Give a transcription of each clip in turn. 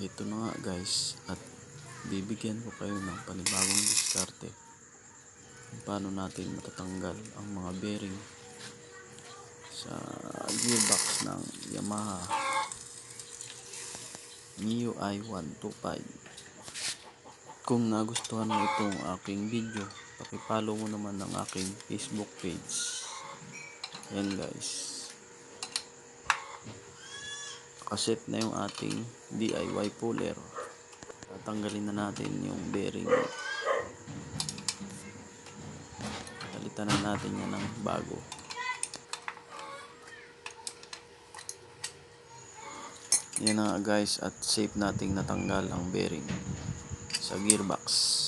ito na nga guys. At bibigyan ko kayo ng panibagong diskarte paano natin matatanggal ang mga bearing sa gearbox ng Yamaha Mio i125 kung nagustuhan mo itong aking video pakipollow mo naman ang aking facebook page. Yan guys kaset na yung ating DIY puller. Tatanggalin na natin yung bearing. Palitan na natin yan ng bago. Yan na guys at safe nating natanggal ang bearing sa gearbox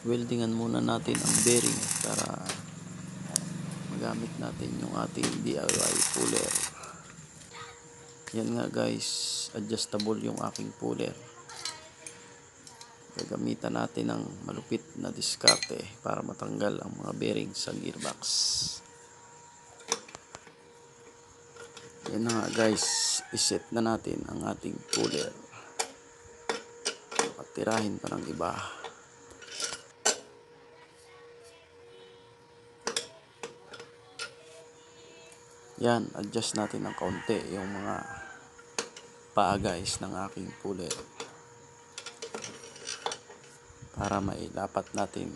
weldingan muna natin ang bearing para magamit natin yung ating DIY puller. Yan nga guys adjustable yung aking puller. Gagamitan natin ng malupit na diskarte para matanggal ang mga bearing sa gearbox. Yan nga guys iset na natin ang ating puller. Patirahin pa ng iba Yan, adjust natin ng kaunti yung mga paa guys ng aking puller. Para mailapat natin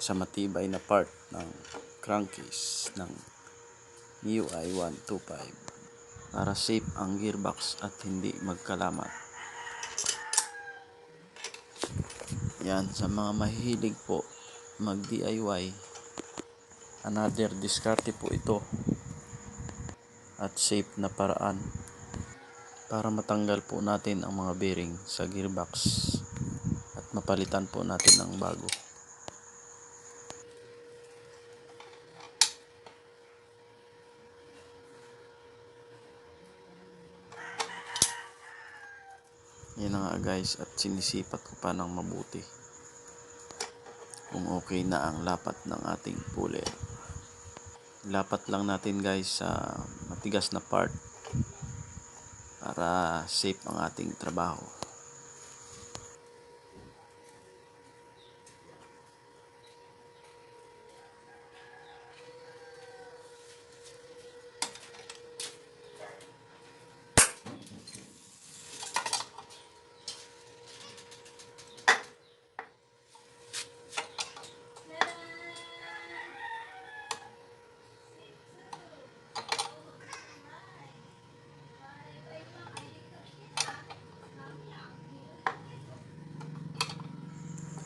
sa matibay na part ng crankcase ng MIUI 125 para safe ang gearbox at hindi magkalamat. Yan, sa mga mahihilig po mag DIY another diskarte po ito at safe na paraan para matanggal po natin ang mga bearing sa gearbox at mapalitan po natin ng bago. Yan na nga guys at sinisipat ko pa ng mabuti kung okay na ang lapat ng ating puller lapat lang natin guys sa matigas na part para safe ang ating trabaho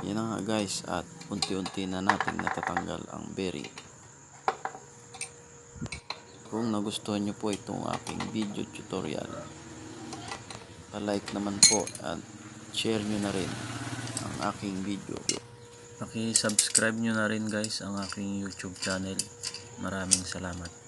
yan nga guys at unti-unti na natin natatanggal ang bearing kung nagustuhan nyo po itong aking video tutorial pa-like naman po at share nyo na rin ang aking video. Paki-subscribe nyo na rin guys ang aking youtube channel. Maraming salamat